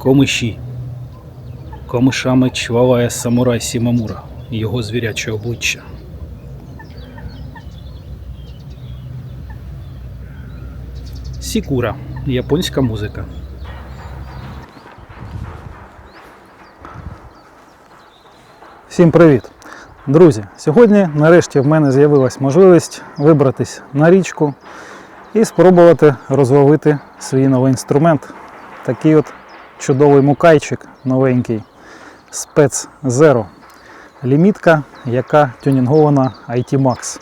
Комиші. Комишами чвалає самурай Сімамура, його звіряче обличчя. Сікура. Японська музика. Всім привіт! Друзі, сьогодні нарешті в мене з'явилась можливість вибратись на річку і спробувати розловити свій новий інструмент. Такий от чудовий мукайчик новенький Spec Zero. Лімітка, яка тюнінгована IT Max.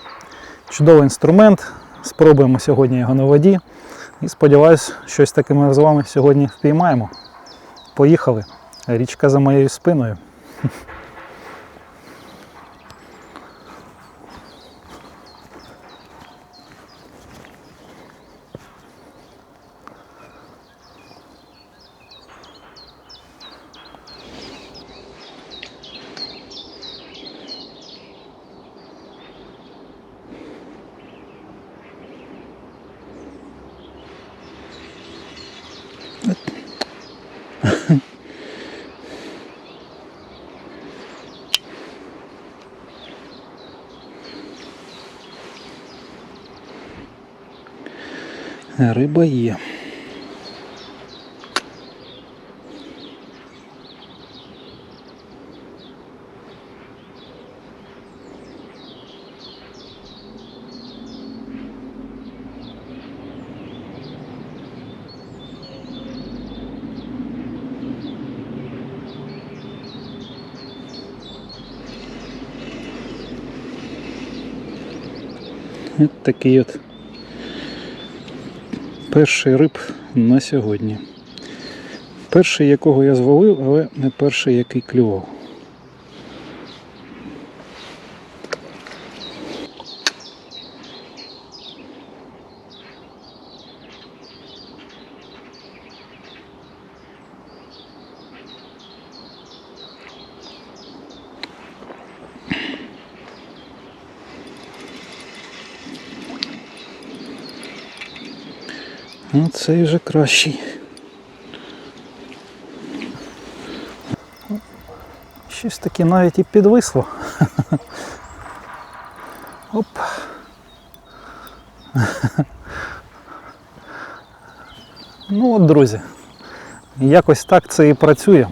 Чудовий інструмент. Спробуємо сьогодні його на воді. І сподіваюсь, щось таке ми з вами сьогодні впіймаємо. Поїхали. Річка за моєю спиною. Риба є. От такий от перший риб на сьогодні. Перший, якого я звалив, але не перший, який клював. Ну, цей вже кращий. Щось таке навіть і підвисло. Оп. Ну от, друзі, якось так це і працює.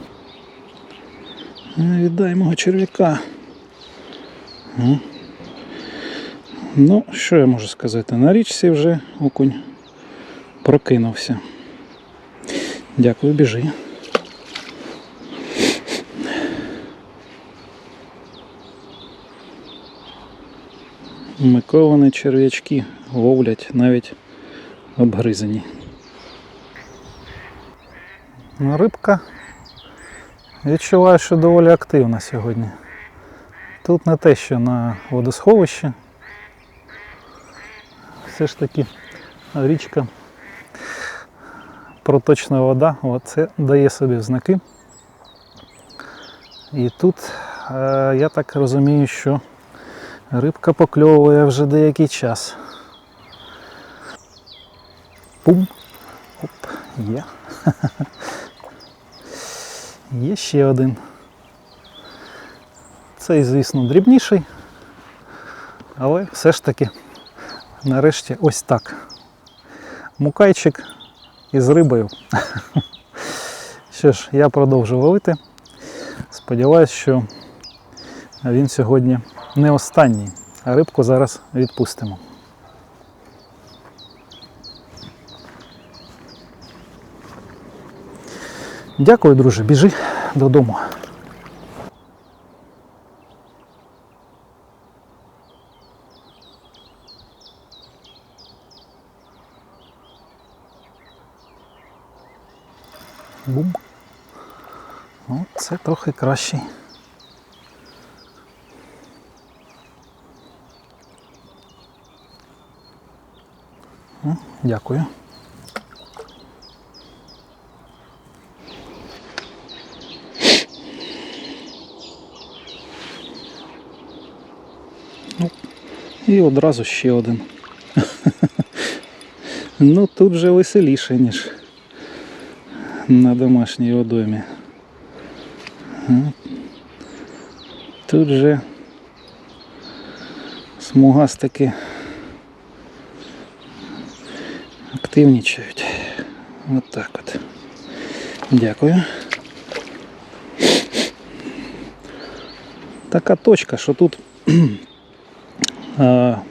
Е, Віддай мого черв'яка. Ну, що я можу сказати? На річці вже окунь прокинувся. Дякую, біжи. Миковані черв'ячки ловлять навіть обгризані. Рибка відчуваю, що доволі активна сьогодні. Тут не те, що на водосховищі. Все ж таки річка проточна вода, от це дає собі знаки. І тут е, я так розумію, що рибка покльовує вже деякий час. Пум. Оп, є. Є ще один. Цей, звісно, дрібніший, але все ж таки нарешті ось так. Мукайчик із рибою. Що ж, я продовжу ловити. Сподіваюсь, що він сьогодні не останній, а рибку зараз відпустимо. Дякую, друже, біжи додому. Бум. О, це трохи кращий. Дякую. Ну, І одразу ще один. Ну тут вже веселіше, ніж на домашній водоймі. Тут же смугастики активнічають. От так от. Дякую. Така точка, що тут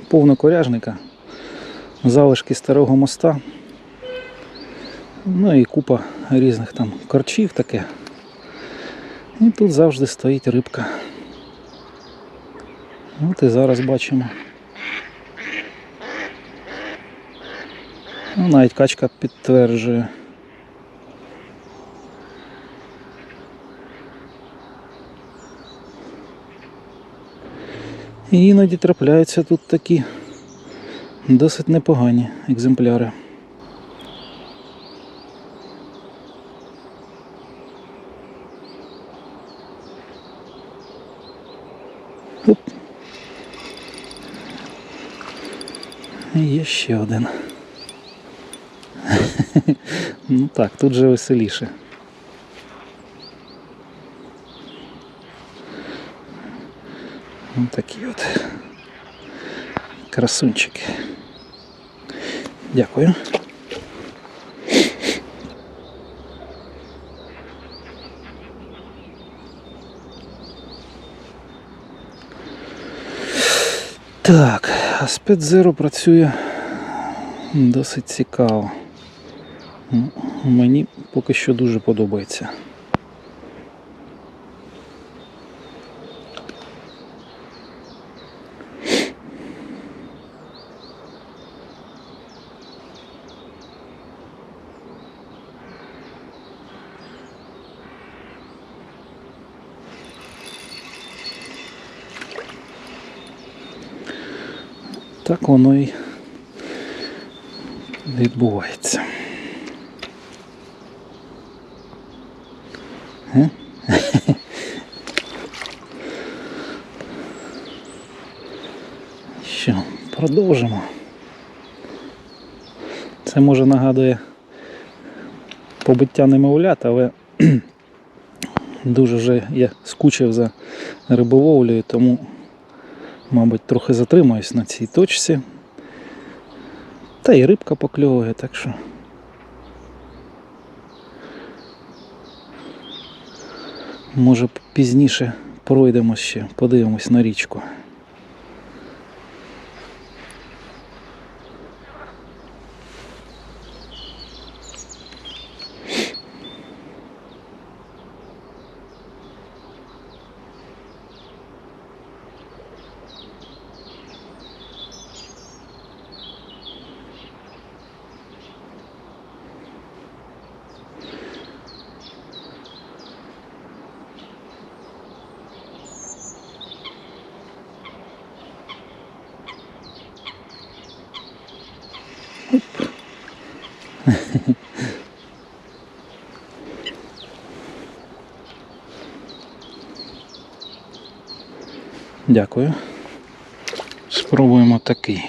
повно коряжника, залишки старого моста. Ну і купа різних там корчів таке. І тут завжди стоїть рибка. От і зараз бачимо. Ну, навіть качка підтверджує. І іноді трапляються тут такі досить непогані екземпляри. Оп. І Є ще один. ну так, тут же веселіше. Ну такі от красунчики. Дякую. Так, а Zero працює досить цікаво. Ну, Мені поки що дуже подобається. Так воно і відбувається. Е? Що, продовжимо. Це може нагадує побиття немовлят, але дуже вже я скучив за риболовлею, тому мабуть, трохи затримаюсь на цій точці. Та і рибка покльовує, так що. Може пізніше пройдемо ще, подивимось на річку. Дякую. Спробуємо такий.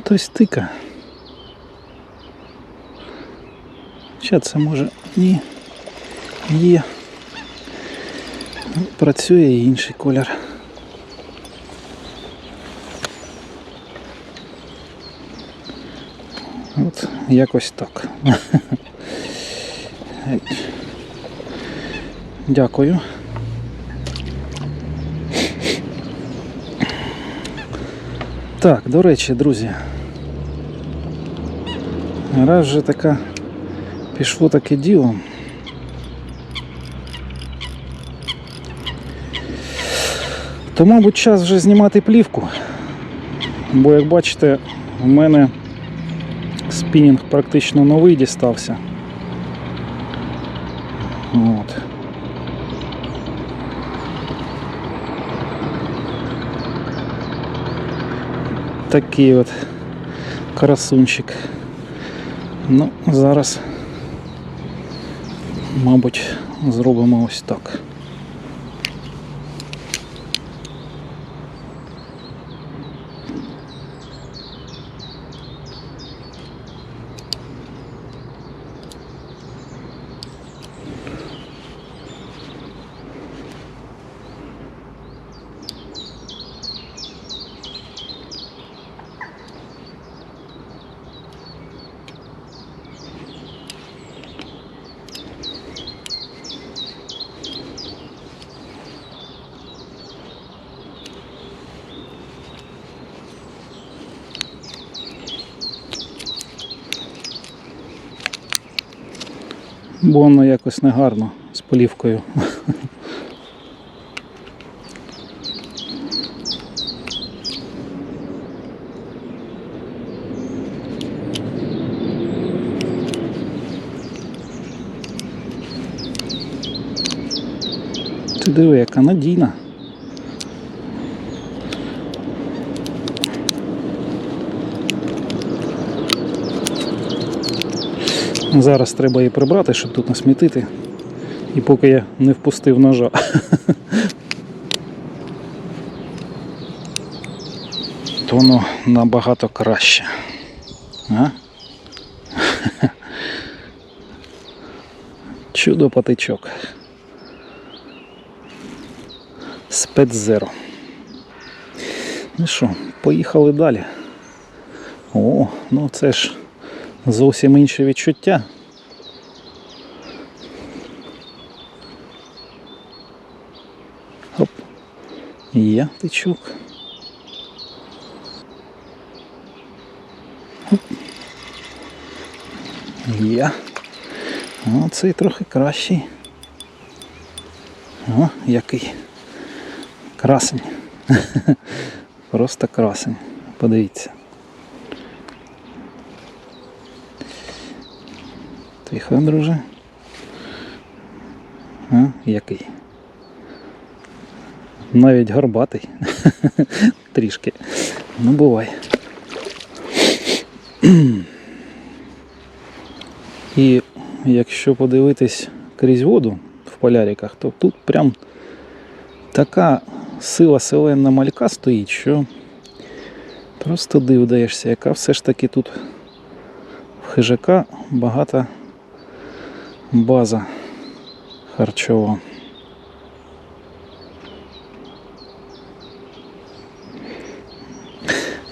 Хтось тика. Ще це може ні. Є. Працює і інший колір. От якось так. Дякую. Так, до речі, друзі. Раз вже така пішло таке діло. То, мабуть, час вже знімати плівку. Бо, як бачите, в мене спінінг практично новий дістався. От. Такий от красунчик. Ну, зараз, мабуть, зробимо ось так. Бо воно якось негарно з полівкою. Ти диви, яка надійна. Зараз треба її прибрати, щоб тут не смітити. І поки я не впустив ножа. То воно набагато краще. А? Чудо патичок. Спецзеро. Ну що, поїхали далі. О, ну це ж зовсім інше відчуття. Оп. Є тичок. Оп. Є. О, цей трохи кращий. О, який. Красень. Просто красень. Подивіться. Тихо, друже. А, який? Навіть горбатий. Трішки. Ну, бувай. І якщо подивитись крізь воду в поляриках, то тут прям така сила селенна малька стоїть, що просто див даєшся, яка все ж таки тут в хижака багата база харчова.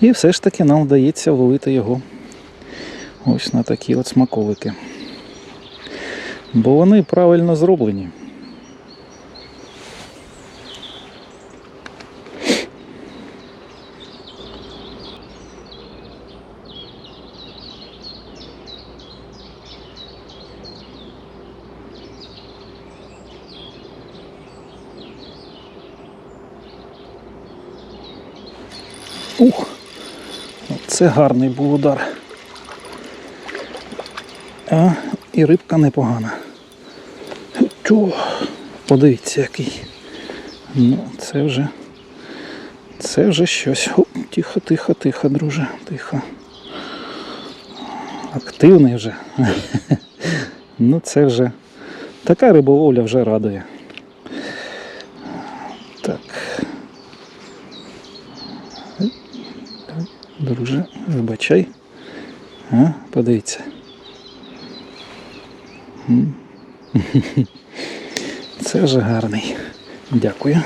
І все ж таки нам вдається ловити його ось на такі от смаколики. Бо вони правильно зроблені. Ух, це гарний був удар. А, і рибка непогана. Тю, подивіться який. Ну, це вже. Це вже щось. О, тихо, тихо, тихо, друже, тихо. Активний вже. Ну це вже. Така риболовля вже радує. Так. Друже, вибачай. А, подивіться. Це вже гарний. Дякую.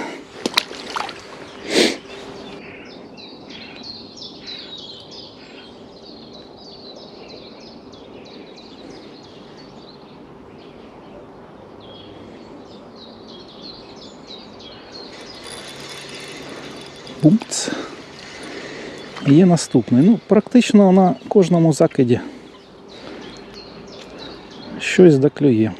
Бумц. Є наступний. Ну, практично на кожному закиді щось доклює.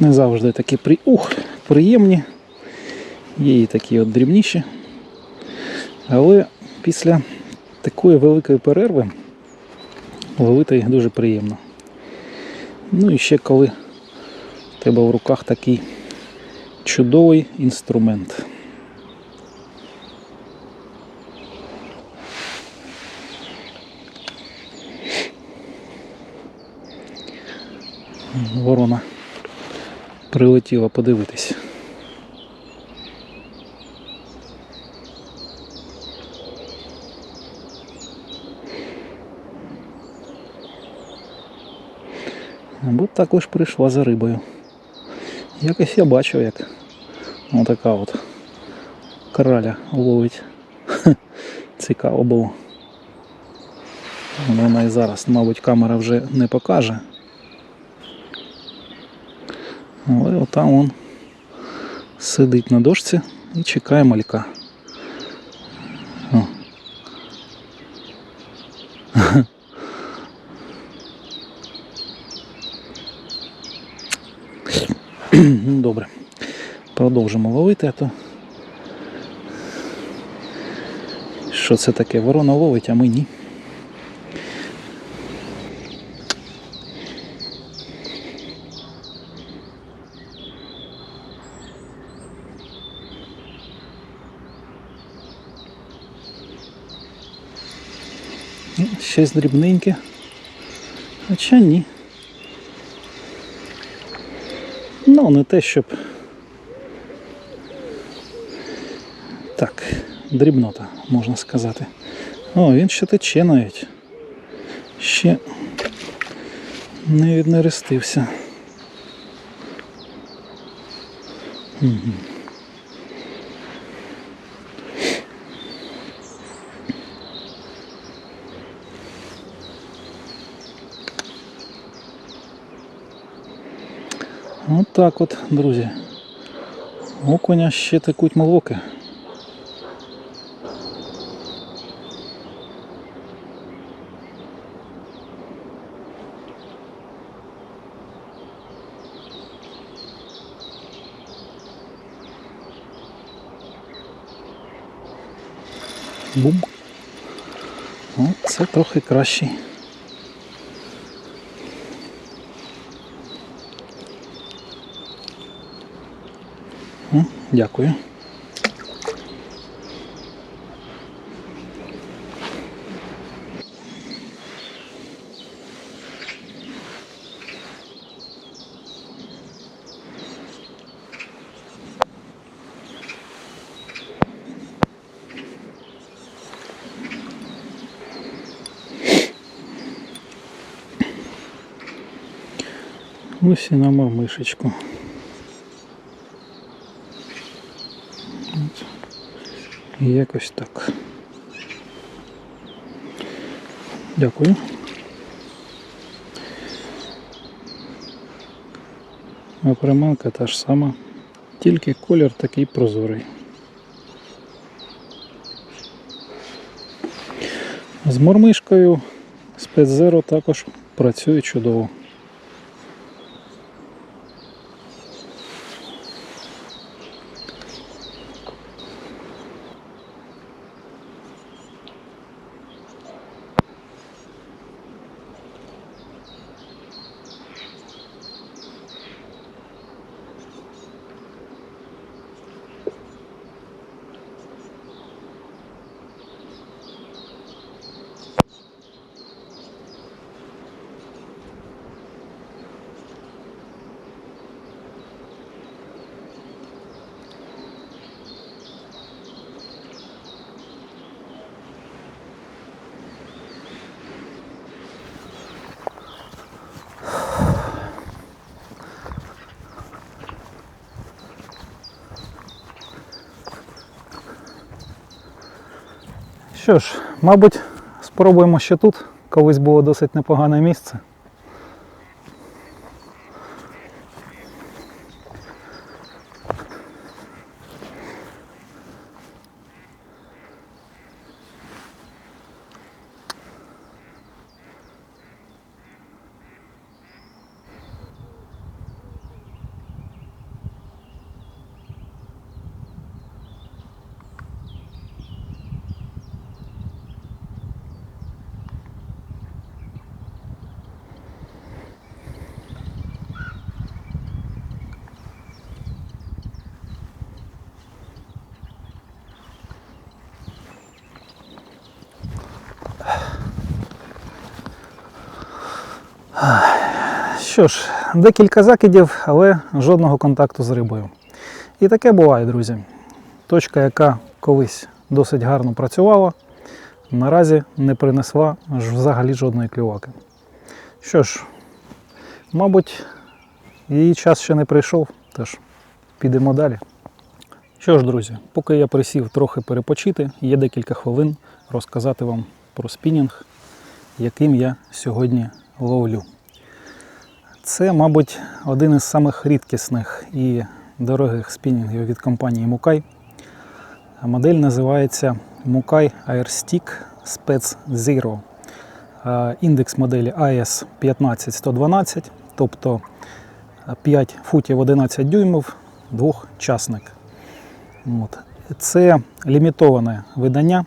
Не завжди такі при... Ух, приємні. Є і такі от дрібніші. Але після такої великої перерви ловити їх дуже приємно. Ну і ще коли в тебе в руках такий чудовий інструмент. Ворона прилетіла подивитись. Або також прийшла за рибою. Якось я бачив, як отака от краля ловить. Цікаво було. Вона і зараз, мабуть, камера вже не покаже. Але отам он сидить на дошці і чекає малька. О. Ну, Добре. Продовжимо ловити, а то. Що це таке? Ворона ловить, а ми ні. Ну, Щось дрібненьке. Хоча ні. Ну, не те, щоб. Так, дрібнота, можна сказати. О, він ще тече навіть. Ще не віднерестився. Мгм. От так от, друзі. Окуня ще текуть молоки. Бум. О, це трохи кращий. Дякую. Ось і на мишечку. І Якось так. Дякую. А приманка та ж сама, тільки колір такий прозорий. З мормишкою спецзеро також працює чудово. Що ж, мабуть, спробуємо ще тут. Колись було досить непогане місце. Що ж, декілька закидів, але жодного контакту з рибою. І таке буває, друзі. Точка, яка колись досить гарно працювала, наразі не принесла взагалі жодної клюваки. Що ж, мабуть, її час ще не прийшов, тож підемо далі. Що ж, друзі, поки я присів трохи перепочити, є декілька хвилин розказати вам про спінінг, яким я сьогодні ловлю. Це, мабуть, один із самих рідкісних і дорогих спінінгів від компанії Мукай. Модель називається Mukai Airstick Spec Zero. Індекс моделі AS 15112, тобто 5 футів 11 дюймів, двохчасник. От. Це лімітоване видання,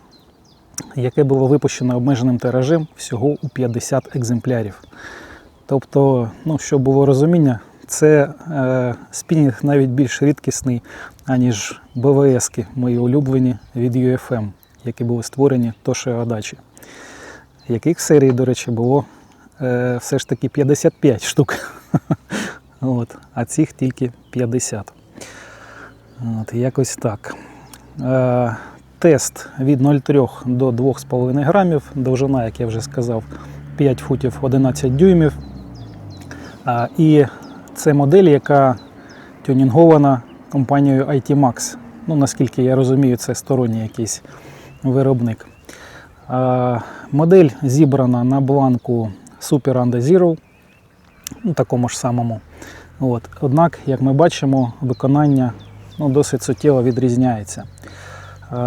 яке було випущено обмеженим тиражем всього у 50 екземплярів. Тобто, ну, щоб було розуміння, це е, спінінг навіть більш рідкісний, аніж БВСки, мої улюблені від UFM, які були створені Тошео Адачі. Яких серій, до речі, було е, все ж таки 55 штук. От, а цих тільки 50. От, якось так. Е, тест від 0,3 до 2,5 грамів, довжина, як я вже сказав, 5 футів 11 дюймів. І це модель, яка тюнінгована компанією IT Max. Ну, наскільки я розумію, це сторонній якийсь виробник. Модель зібрана на бланку Super Anda Zero, ну, такому ж самому. От. Однак, як ми бачимо, виконання ну, досить суттєво відрізняється.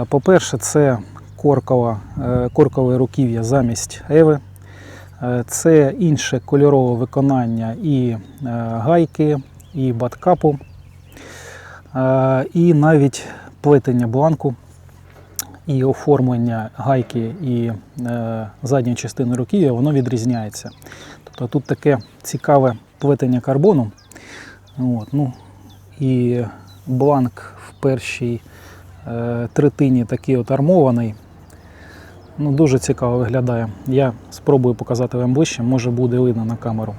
По-перше, це коркова, е, коркове руків'я замість Еви. Е, Це інше кольорове виконання і е, гайки, і баткапу, е, і навіть плетення бланку, і оформлення гайки і задньої частини руків'я, воно відрізняється. Тобто тут таке цікаве плетення карбону. От, ну, і бланк в першій третині такий от армований. Ну, дуже цікаво виглядає. Я спробую показати вам ближче, може буде видно на камеру.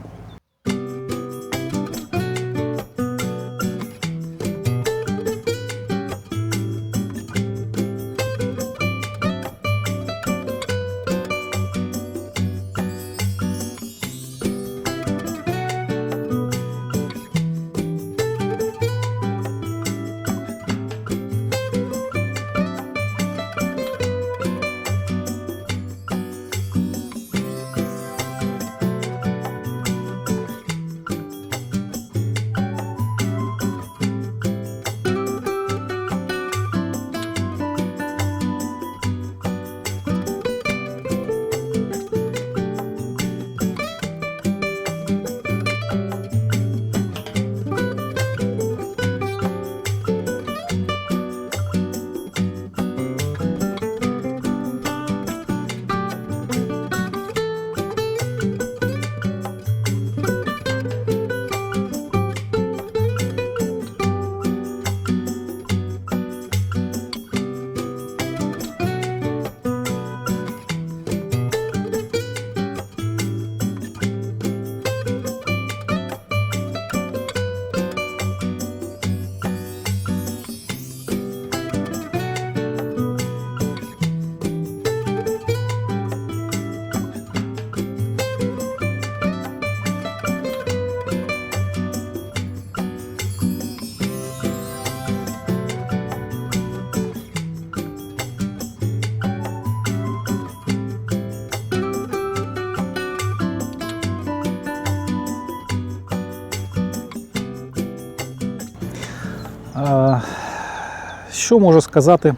Що можу сказати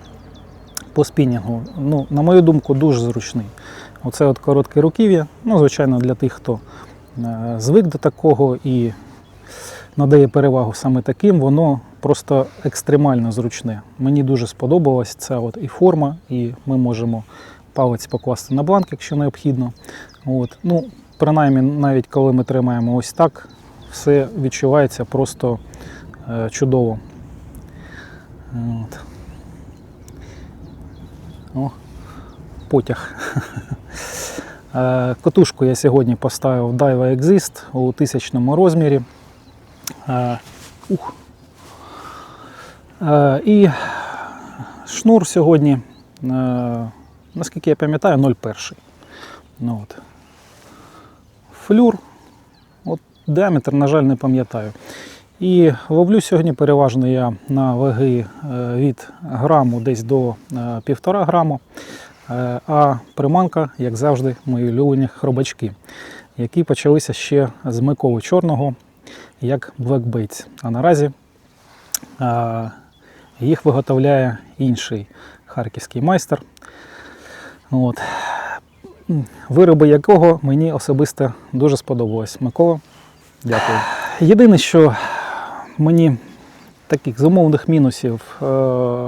по спінінгу? Ну, на мою думку, дуже зручний. Оце от коротке руків'я. Ну, звичайно, для тих, хто е, звик до такого і надає перевагу саме таким, воно просто екстремально зручне. Мені дуже сподобалась ця от і форма, і ми можемо палець покласти на бланк, якщо необхідно. От. Ну, принаймні, навіть коли ми тримаємо ось так, все відчувається просто е, чудово. От. О, потяг. Е, Котушку я сьогодні поставив Daiwa Exist у тисячному розмірі. Е, Ух. Е, І шнур сьогодні, наскільки я пам'ятаю, 0,1. Ну, от. Флюр. От діаметр, на жаль, не пам'ятаю. І ловлю сьогодні переважно я на ваги е, від граму десь до е, півтора граму. Е, А приманка, як завжди, мої улюблені хробачки, які почалися ще з Миколи Чорного, як Black А наразі їх виготовляє інший харківський майстер. От. Вироби якого мені особисто дуже сподобалось. Микола, дякую. Єдине, що мені таких замовних мінусів е,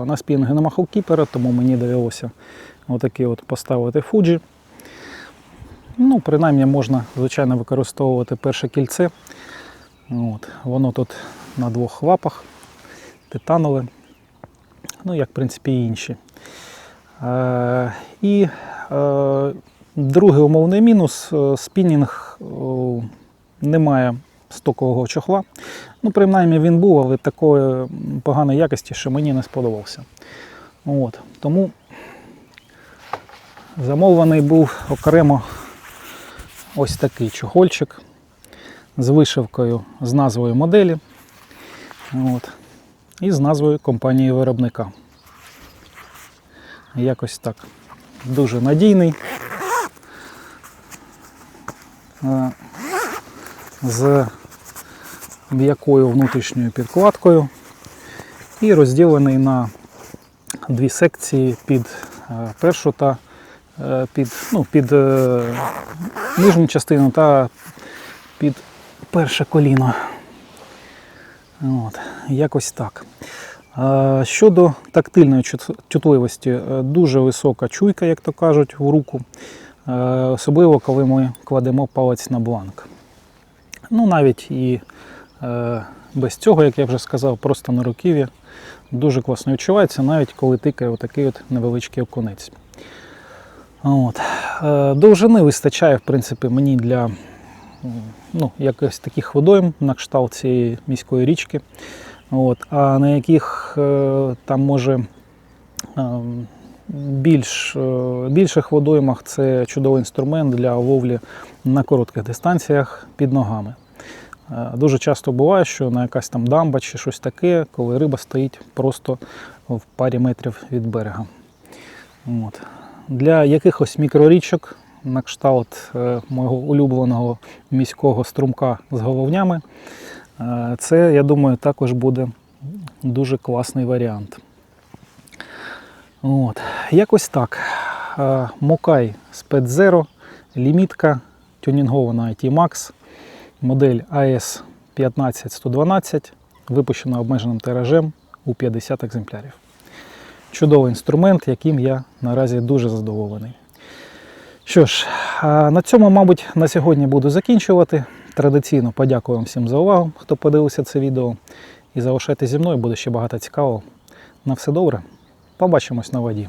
на спінги нема холкіпера, тому мені довелося отакий от поставити Fuji. Ну, принаймні можна, звичайно, використовувати перше кільце. От. Воно тут на двох лапах, титанове, ну, як в принципі і інші. Е, і е, другий умовний мінус е, спінінг о, немає стокового чохла. Ну, принаймні він був, але такої поганої якості, що мені не сподобався. От. Тому замовлений був окремо ось такий чохольчик з вишивкою з назвою моделі. От. І з назвою компанії виробника. Якось так. Дуже надійний. З м'якою внутрішньою підкладкою і розділений на дві секції під е, першу та е, під, ну, під е, нижню частину та під перше коліно. От, якось так. Щодо тактильної чут- чутливості, дуже висока чуйка, як то кажуть, в руку, особливо коли ми кладемо палець на бланк. Ну, навіть і е, без цього, як я вже сказав, просто на руків'я дуже класно відчувається, навіть коли тикає отакий от невеличкий окунець. От. Е, Довжини вистачає, в принципі, мені для ну, якось таких водойм на кшталт цієї міської річки. От. А на яких е, там може ем, більш, е, більших водоймах це чудовий інструмент для ловлі на коротких дистанціях під ногами. Е, Дуже часто буває, що на якась там дамба чи щось таке, коли риба стоїть просто в парі метрів від берега. От. Для якихось мікрорічок, на кшталт е, мого улюбленого міського струмка з головнями, це, я думаю, також буде дуже класний варіант. От. Якось так. Е, Мокай Sped Zero, лімітка тюнінгована IT Max, модель AS 15112, випущена обмеженим тиражем у 50 екземплярів. Чудовий інструмент, яким я наразі дуже задоволений. Що ж, на цьому, мабуть, на сьогодні буду закінчувати. Традиційно подякую вам всім за увагу, хто подивився це відео. І залишайтеся зі мною, буде ще багато цікавого. На все добре. Побачимось на воді.